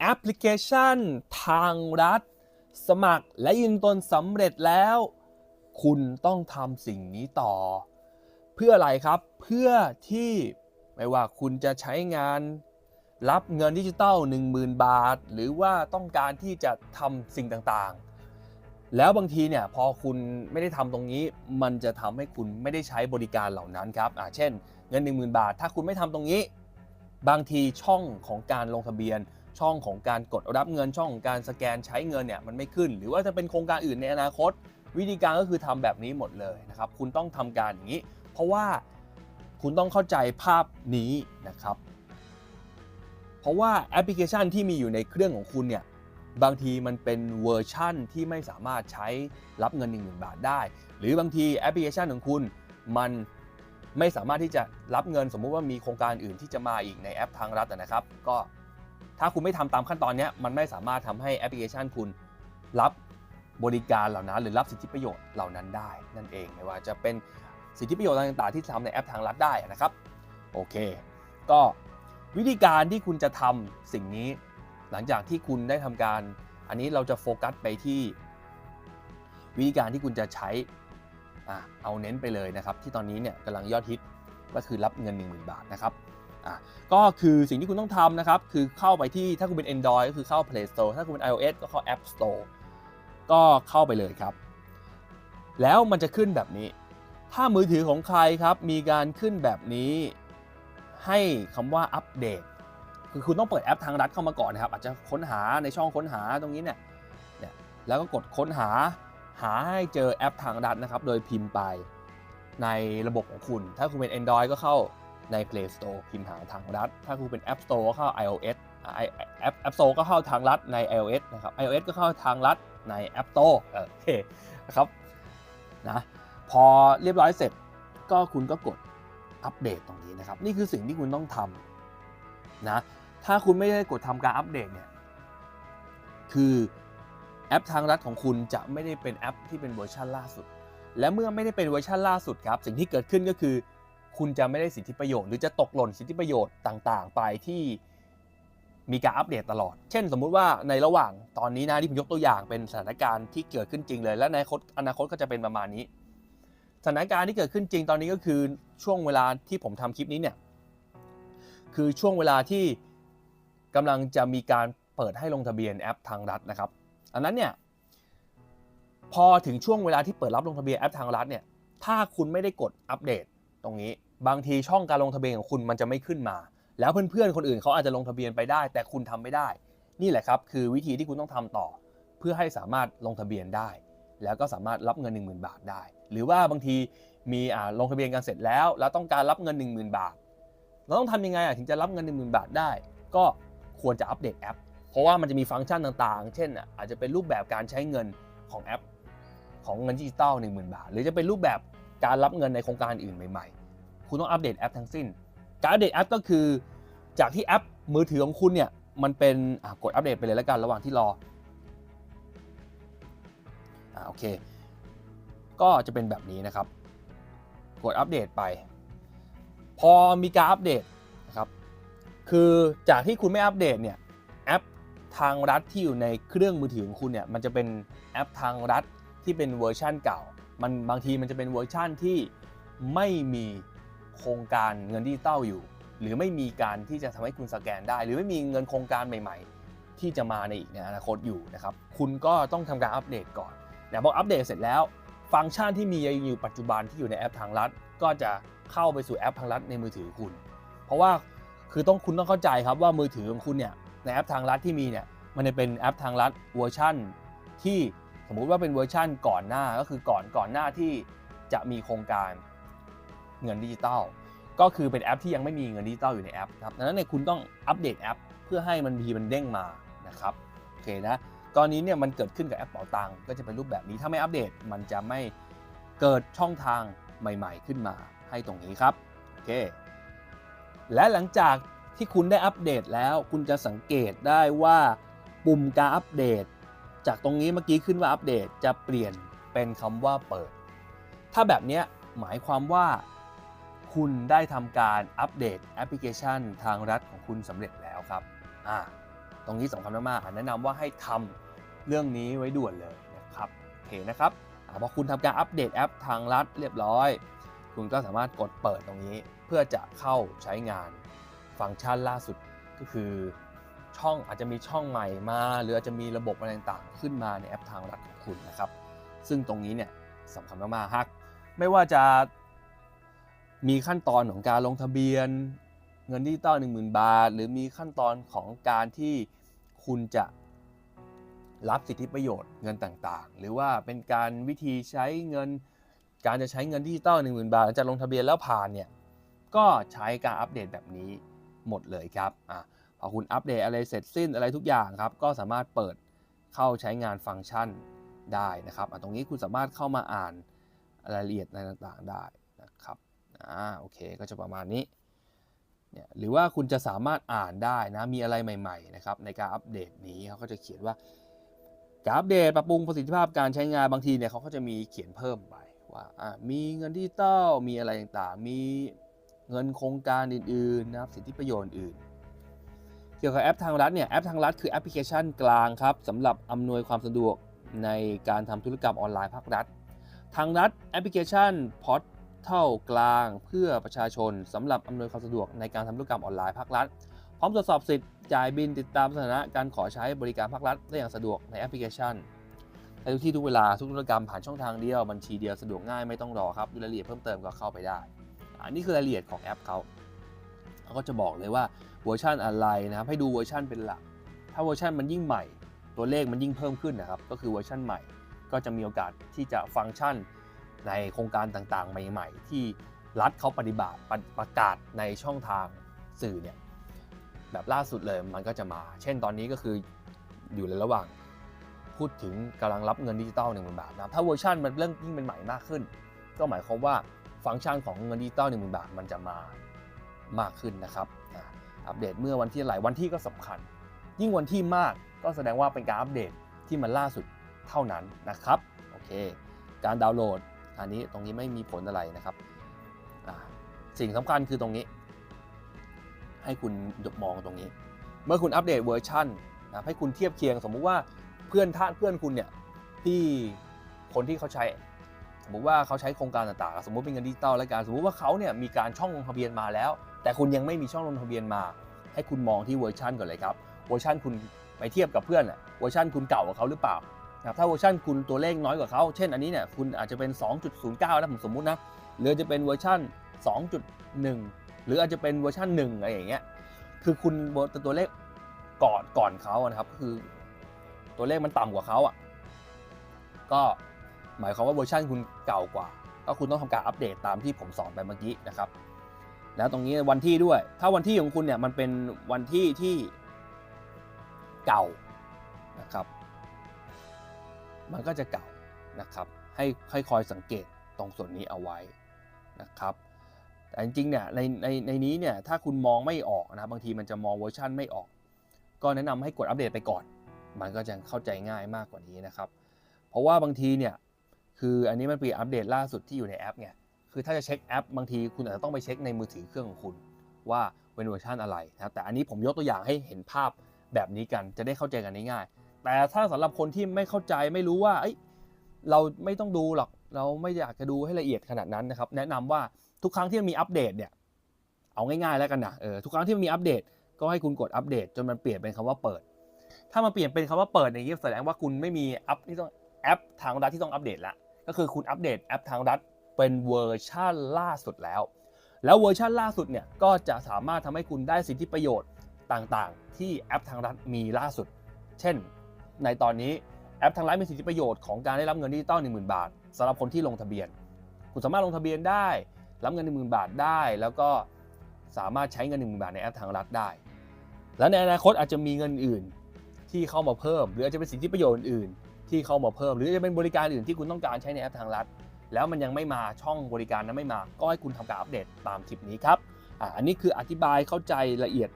แอปพลิเคชัน ทางรัฐ สมัครและยืนตนสำเร็จแล้ว คุณต้องทำสิ่งนี้ต่อ เพื่ออะไรครับเพื่อที่ไม่ว่าคุณจะใช้งาน รับเงินดิจิตอล10,000 บาท หรือว่าต้องการที่จะทำสิ่งต่างๆ แล้วบางทีเนี่ยพอคุณไม่ได้ทำตรงนี้ มันจะทำให้คุณไม่ได้ใช้บริการเหล่านั้นครับอ่าเช่น เงิน 10,000 บาท ถ้าคุณไม่ทำตรงนี้ บางทีช่องของการลงทะเบียน ช่องของการกดรับเงินช่องของการสแกนใช้เงินเนี่ยมันไม่ขึ้น หรือว่าจะเป็นโครงการอื่นในอนาคต วิธีการก็คือทำแบบนี้หมดเลยนะครับ คุณต้องทำการอย่างนี้ เพราะว่าคุณต้องเข้าใจภาพนี้นะครับ เพราะว่าแอปพลิเคชันที่มีอยู่ในเครื่องของคุณเนี่ยบางทีมันเป็นเวอร์ชั่นที่ไม่สามารถใช้รับเงิน 1 0,000 บาทได้ หรือบางทีแอปพลิเคชันของคุณมันไม่สามารถที่จะรับเงินสมมุติว่ามีโครงการอื่นที่จะมาอีกในแอปทางรัฐนะครับ ก็ ถ้าคุณไม่ทำตามขั้นตอนนี้มันไม่สามารถทำให้แอปพลิเคชันคุณรับบริการเหล่านั้น หรือรับสิทธิประโยชน์เหล่านั้นได้นั่นเองไม่ว่าจะเป็นสิทธิประโยชน์ต่างๆ ที่ทำในแอปทางรัฐได้นะครับโอเค ก็วิธีการที่คุณจะทำสิ่งนี้ หลังจากที่คุณได้ทำการ อันนี้เราจะโฟกัสไปที่ วิธีการที่คุณจะใช้อะเอาเน้นไปเลยนะครับ ที่ตอนนี้เนี่ยกำลังยอดฮิตก็คือรับเงิน 10,000 บาทนะครับ อะก็คือสิ่งที่คุณต้องทำนะครับ คือเข้าไปที่ถ้าคุณเป็น Android ก็คือเข้า Play Store ถ้าคุณเป็น iOS ก็เข้า App Store ก็เข้าไปเลยครับ แล้วมันจะขึ้นแบบนี้ ถ้ามือถือของใครครับมีการขึ้นแบบนี้ ให้คำว่าอัปเดต คือคุณต้องเปิดแอปทางรัฐเข้ามาก่อนนะครับ อาจจะค้นหาในช่องค้นหาตรงนี้เนี่ยเนี่ย แล้วก็กดค้นหาหาให้เจอแอปทางรัฐนะครับ โดยพิมพ์ไปในระบบของคุณ ถ้าคุณเป็น Android ก็เข้า ใน Play Store พิมพ์หาทางรัฐ ถ้าคุณเป็น App Store ก็เข้า iOS อ่า i- App App Store ก็เข้าทางรัฐใน iOS นะครับ iOS ก็เข้าทางรัฐใน App Store โอเคนะครับนะพอเรียบร้อยเสร็จก็คุณก็กดอัปเดตตรงนี้นะครับ นี่คือสิ่งที่คุณต้องทำนะถ้าคุณไม่ได้กดทำการอัปเดตเนี่ยคือแอปทางรัฐของคุณจะไม่ได้เป็นแอปที่เป็นเวอร์ชันล่าสุด และเมื่อไม่ได้เป็นเวอร์ชันล่าสุดครับ สิ่งที่เกิดขึ้นก็คือ คุณจะไม่ได้สิทธิประโยชน์หรือจะตกหล่นสิทธิประโยชน์ต่าง ๆ ไปที่มีการอัปเดตตลอด เช่น สมมุติว่าในระหว่างตอนนี้นะที่ผมยกตัวอย่างเป็นสถานการณ์ที่เกิดขึ้นจริงเลย และในอนาคตอนาคตก็จะเป็นประมาณนี้ สถานการณ์ที่เกิดขึ้นจริงตอนนี้ก็คือช่วงเวลาที่ผมทำคลิปนี้เนี่ยคือช่วงเวลาที่กำลังจะมีการเปิดให้ลงทะเบียนแอปทางรัฐนะครับ อันนั้นเนี่ยพอถึงช่วงเวลาที่เปิดรับลงทะเบียนแอปทางรัฐเนี่ยถ้าคุณไม่ได้กดอัปเดตตรงนี้ บางทีช่องการลงทะเบียนของคุณมันจะไม่ขึ้นมา แล้วเพื่อนๆคนอื่นเขาอาจจะลงทะเบียนไปได้ แต่คุณทำไม่ได้ นี่แหละครับคือวิธีที่คุณต้องทำต่อ เพื่อให้สามารถลงทะเบียนได้ แล้วก็สามารถรับเงิน 10,000 บาทได้ หรือว่าบางทีมีอ่าลงทะเบียนกันเสร็จแล้ว แล้วต้องการรับเงิน 10,000 บาท เราต้องทำยังไงอะถึงจะรับเงิน 10,000 บาทได้ ก็ควรจะอัปเดตแอป เพราะว่ามันจะมีฟังก์ชันต่างๆ เช่นอะอาจจะเป็นรูปแบบการใช้เงินของแอป ของเงินดิจิตอล10,000 บาท หรือจะเป็นรูปแบบการรับเงินในโครงการอื่นใหม่ๆ คุณต้องอัปเดตแอปทั้งสิ้น การอัปเดตแอปก็คือ จากที่แอปมือถือของคุณเนี่ยมันเป็นกดอัปเดตไปเลยแล้วกันระหว่างที่รออ่าโอเค ก็จะเป็นแบบนี้นะครับ กดอัปเดตไป พอมีการอัปเดตนะครับคือจากที่คุณไม่อัปเดตเนี่ยแอปทางรัฐที่อยู่ในเครื่องมือถือของคุณเนี่ยมันจะเป็นแอปทางรัฐที่เป็นเวอร์ชั่นเก่า มันบางทีมันจะเป็นเวอร์ชั่นที่ไม่มี โครงการเงินดิจิตอลอยู่ หรือไม่มีการที่จะทำให้คุณสแกนได้ หรือไม่มีเงินโครงการใหม่ ๆ ที่จะมาในอีกในอนาคตอยู่นะครับคุณก็ต้องทำการอัปเดตก่อนแต่พออัปเดตเสร็จแล้ว ฟังก์ชันที่มีอยู่ปัจจุบันที่อยู่ในแอปทางรัฐก็จะเข้าไปสู่แอปทางรัฐในมือถือคุณ เพราะว่าคือต้องคุณต้องเข้าใจครับว่ามือถือของคุณเนี่ยในแอปทางรัฐที่มีเนี่ยมันจะเป็นแอปทางรัฐเวอร์ชั่นที่สมมุติว่าเป็นเวอร์ชั่นก่อนหน้าก็คือก่อนก่อนหน้าที่จะมีโครงการ เงินดิจิตอลก็คือเป็นแอปที่ยังไม่มีเงินดิจิตอลอยู่ในแอปครับดังนั้นเนี่ยคุณต้องอัปเดตแอป เพื่อให้มันมีมันเด้งมานะครับโอเคนะตอนนี้เนี่ยมันเกิดขึ้นกับแอปเป๋าตังก็จะเป็นรูปแบบนี้ถ้าไม่อัปเดตมันจะไม่เกิดช่องทางใหม่ ๆ ขึ้นมาให้ตรงนี้ครับโอเคและหลังจากที่คุณได้อัปเดตแล้ว คุณจะสังเกตได้ว่าปุ่มการอัปเดต จากตรงนี้เมื่อกี้ขึ้นว่าอัปเดตจะเปลี่ยนเป็นคำว่าเปิด ถ้าแบบนี้หมายความว่า คุณได้ทำการอัปเดตแอปพลิเคชันทางรัฐของคุณสำเร็จแล้วครับอ่าตรงนี้สำคัญมากๆแนะนำว่าให้ทำเรื่องนี้ไว้ด่วนเลยนะครับโอเคนะครับอพอคุณทำการอัปเดตแอปทางลัดเรียบร้อย คุณก็สามารถกดเปิดตรงนี้ เพื่อจะเข้าใช้งานฟังก์ชันล่าสุดก็คือช่องอาจจะมีช่องใหม่มา หรืออาจจะมีระบบอะไรต่างๆ ขึ้นมาในแอปทางลัดของคุณนะครับ ซึ่งตรงนี้เนี่ยสำคัญมากๆฮักไม่ว่าจะ มีขั้นตอนของการลงทะเบียน เงินดิจิตอล10,000 บาท หรือมีขั้นตอนของการที่คุณจะรับสิทธิประโยชน์เงินต่างๆ หรือว่าเป็นการวิธีใช้เงิน การจะใช้เงินดิจิตอล10,000 บาทจากลงทะเบียนแล้วผ่านเนี่ยก็ใช้การอัปเดตแบบนี้หมดเลยครับอะพอคุณอัปเดตอะไรเสร็จสิ้นอะไรทุกอย่างครับ ก็สามารถเปิดเข้าใช้งานฟังก์ชันได้นะครับตรงนี้คุณสามารถเข้ามาอ่านรายละเอียดต่างๆได้ อ่าโอเคก็จะประมาณนี้เนี่ยหรือว่าคุณจะสามารถอ่านได้นะมีอะไรใหม่ๆนะครับในการอัปเดตนี้เขาก็จะเขียนว่าการอัปเดตปรับปรุงประสิทธิภาพการใช้งานบางทีเนี่ยเขาก็จะมีเขียนเพิ่มไปว่าอะมีเงินดิจิตอลมีอะไรต่างๆ มีเงินโครงการอื่นๆนะครับสิทธิประโยชน์อื่นเกี่ยวกับแอปทางรัฐเนี่ยแอปทางรัฐคือแอปพลิเคชันกลางครับสำหรับอำนวยความสะดวกในการทำธุรกรรมออนไลน์ภาครัฐ ทางรัฐแอปพลิเคชันพอ ร์ทัลกลาง เพื่อประชาชนสำหรับอำนวยความสะดวกในการทำธุรกรรมออนไลน์ภาครัฐ พร้อมตรวจสอบสิทธิ์จ่ายบินติดตามสถานะการขอใช้บริการภาครัฐได้อย่างสะดวกในแอปพลิเคชันในทุกที่ทุกเวลาทุกธุรกรรมผ่านช่องทางเดียวบัญชีเดียวสะดวกง่ายไม่ต้องรอครับดูรายละเอียดเพิ่มเติมก็เข้าไปได้ อันนี้คือรายละเอียดของแอปเขาเขาก็จะบอกเลยว่าเวอร์ชันอะไรนะครับให้ดูเวอร์ชันเป็นหลัก ถ้าเวอร์ชันมันยิ่งใหม่ ตัวเลขมันยิ่งเพิ่มขึ้นนะครับก็คือเวอร์ชันใหม่ ก็จะมีโอกาสที่จะฟังก์ชัน ในโครงการต่างๆ ใหม่ๆ ที่รัฐเขาปฏิบัติประประกาศในช่องทางสื่อเนี่ยแบบล่าสุดเลยมันก็จะมา เช่นตอนนี้ก็คืออยู่ในระหว่างพูดถึงกำลังรับเงินดิจิตอลหนึ่งหมื่นบาทนะถ้าเวอร์ชันมันเริ่มยิ่งเป็นใหม่มากขึ้น ก็หมายความว่าฟังก์ชันของเงินดิจิตอลหนึ่งหมื่นบาทมันจะมามากขึ้นนะครับอัปเดตเมื่อวันที่ไหนวันที่ก็สำคัญ ยิ่งวันที่มากก็แสดงว่าเป็นการอัปเดตที่มันล่าสุดเท่านั้นนะครับโอเค การดาวน์โหลด อันนี้ตรงนี้ไม่มีผลอะไรนะครับ สิ่งสำคัญคือตรงนี้ ให้คุณมองตรงนี้ เมื่อคุณอัปเดตเวอร์ชันนะให้คุณเทียบเคียง สมมุติว่าเพื่อนท่านเพื่อนคุณเนี่ยที่คนที่เขาใช้ สมมุติว่าเขาใช้โครงการต่างๆ สมมุติเป็นเงินดิจิตอลและการ สมมุติว่าเขาเนี่ยมีการช่องลงทะเบียนมาแล้ว แต่คุณยังไม่มีช่องลงทะเบียนมา ให้คุณมองที่เวอร์ชันก่อนเลยครับเวอร์ชันคุณไปเทียบกับเพื่อนเวอร์ชันคุณเก่ากว่าเขาหรือเปล่า นะครับถ้าเวอร์ชันคุณตัวเลขน้อยกว่าเขา เช่นอันนี้เนี่ยคุณอาจจะเป็น 2.09 นะผมสมมุตินะหรือจะเป็นเวอร์ชัน2.1 หรืออาจจะเป็นเวอร์ชัน1อะไรอย่างเงี้ยคือคุณตัวเลขก่อนก่อนเขานะครับคือตัวเลขมันต่ำกว่าเขาอะก็หมายความว่าเวอร์ชันคุณเก่ากว่า ก็คุณต้องทำการอัปเดตตามที่ผมสอนไปเมื่อกี้นะครับ แล้วตรงนี้วันที่ด้วย ถ้าวันที่ของคุณเนี่ยมันเป็นวันที่ที่เก่านะครับ มันก็จะเก่านะครับให้ให้คอยสังเกตตรงส่วนนี้เอาไว้นะครับแต่จริงๆเนี่ยในในในนี้เนี่ยถ้าคุณมองไม่ออกนะครับบางทีมันจะมองเวอร์ชันไม่ออก ก็แนะนำให้กดอัปเดตไปก่อน มันก็จะเข้าใจง่ายมากกว่านี้นะครับเพราะว่าบางทีเนี่ยคืออันนี้มันเป็นอัปเดตล่าสุดที่อยู่ในแอปไงคือถ้าจะเช็คแอป บางทีคุณอาจจะต้องไปเช็คในมือถือเครื่องของคุณ ว่าเป็นเวอร์ชันอะไรนะแต่อันนี้ผมยกตัวอย่างให้เห็นภาพแบบนี้กันจะได้เข้าใจกันง่าย แต่ถ้าสำหรับคนที่ไม่เข้าใจไม่รู้ว่าเอ้ยเราไม่ต้องดูหรอกเราไม่อยากจะดูให้ละเอียดขนาดนั้นนะครับ แนะนำว่าทุกครั้งที่มันมีอัปเดตเนี่ยเอาง่ายๆแล้วกันนะเออทุกครั้งที่มันมีอัปเดต ก็ให้คุณกดอัปเดตจนมันเปลี่ยนเป็นคำว่าเปิด ถ้ามันเปลี่ยนเป็นคำว่าเปิดอย่างนี้แสดงว่าคุณไม่มีแอปที่ต้องแอปทางรัฐที่ต้องอัปเดตละก็คือคุณอัปเดตแอปทางรัฐเป็นเวอร์ชันล่าสุดแล้ว แล้วเวอร์ชันล่าสุดเนี่ยก็จะสามารถทำให้คุณได้สิทธิประโยชน์ต่างๆ ที่แอปทางรัฐมีล่าสุด เช่น ในตอนนี้แอปทางรัฐมีสิทธิประโยชน์ของการได้รับเงินดิจิตอล10,000 บาทสำหรับคนที่ลงทะเบียน คุณสามารถลงทะเบียนได้ รับเงิน 10,000 บาทได้ แล้วก็สามารถใช้เงิน 10,000 บาทในแอปทางรัฐได้ และในอนาคตอาจจะมีเงินอื่นที่เข้ามาเพิ่ม หรืออาจจะเป็นสิทธิประโยชน์อื่นที่เข้ามาเพิ่ม หรือจะเป็นบริการอื่นที่คุณต้องการใช้ในแอปทางรัฐ แล้วมันยังไม่มาช่องบริการนั้นไม่มา ก็ให้คุณทำการอัปเดตตามคลิปนี้ครับอ่าอันนี้คืออธิบายเข้าใจละเอียด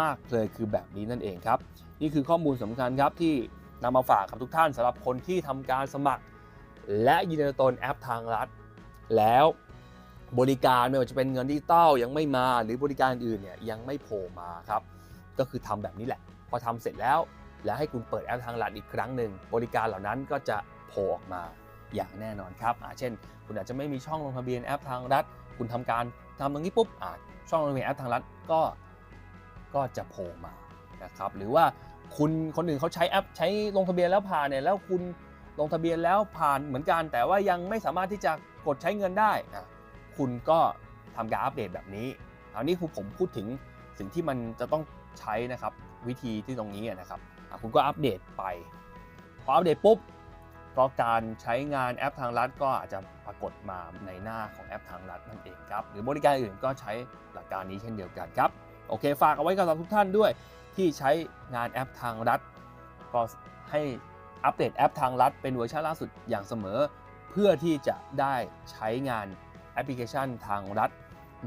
มากเลยคือแบบนี้นั่นเองครับ นี่คือข้อมูลสำคัญครับที่นำมาฝากกับทุกท่านสำหรับคนที่ทำการสมัคร และยืนยันตนแอปทางรัฐ แล้วบริการไม่ว่าจะเป็นเงินดิจิตอลยังไม่มาหรือบริการอื่นเนี่ยยังไม่โผล่มาครับ ก็คือทำแบบนี้แหละ พอทำเสร็จแล้ว แล้วให้คุณเปิดแอปทางรัฐอีกครั้งหนึ่งบริการเหล่านั้นก็จะโผล่ออกมาอย่างแน่นอนครับเช่น คุณอาจจะไม่มีช่องลงทะเบียนแอปทางรัฐ คุณทำการทำตรงนี้ปุ๊บช่องลงทะเบียนแอปทางรัฐก็ ก็จะโผล่มานะครับหรือว่าคุณคนอื่นเขาใช้แอปใช้ลงทะเบียนแล้วผ่านเนี่ยแล้วคุณลงทะเบียนแล้วผ่านเหมือนกัน แต่ว่ายังไม่สามารถที่จะกดใช้เงินได้อะคุณก็ทำการอัปเดตแบบนี้อันนี้คือผมพูดถึงสิ่งที่มันจะต้องใช้นะครับวิธีที่ตรงนี้นะครับคุณก็อัปเดตไปพออัปเดตปุ๊บก็การใช้งานแอปทางรัฐก็อาจจะปรากฏมาในหน้าของแอปทางรัฐนั่นเองครับหรือบริการอื่นก็ใช้หลักการนี้เช่นเดียวกันครับ อเคฝากเอาไว้กับทุกท่านด้วย ที่ใช้งานแอปทางรัฐ ก็ให้อัปเดตแอปทางรัฐ เป็นเวอร์ชันล่าสุดอย่างเสมอ เพื่อที่จะได้ใช้งานแอปพลิเคชันทางรัฐ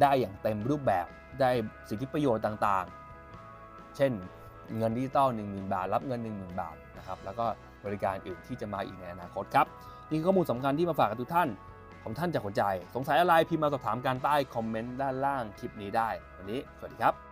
ได้อย่างเต็มรูปแบบได้สิทธิประโยชน์ต่างๆ เช่นเงินดิจิตอล10,000 บาท รับเงิน 10,000 บาทนะครับแล้วก็บริการอื่นที่จะมาอีกในอนาคตครับนี่คือข้อมูลสำคัญที่มาฝากกับทุกท่านของท่านจากหัวใจ สงสัยอะไรพิมพ์มาสอบถามการใต้คอมเมนต์ด้านล่างคลิปนี้ได้ วันนี้ สวัสดีครับ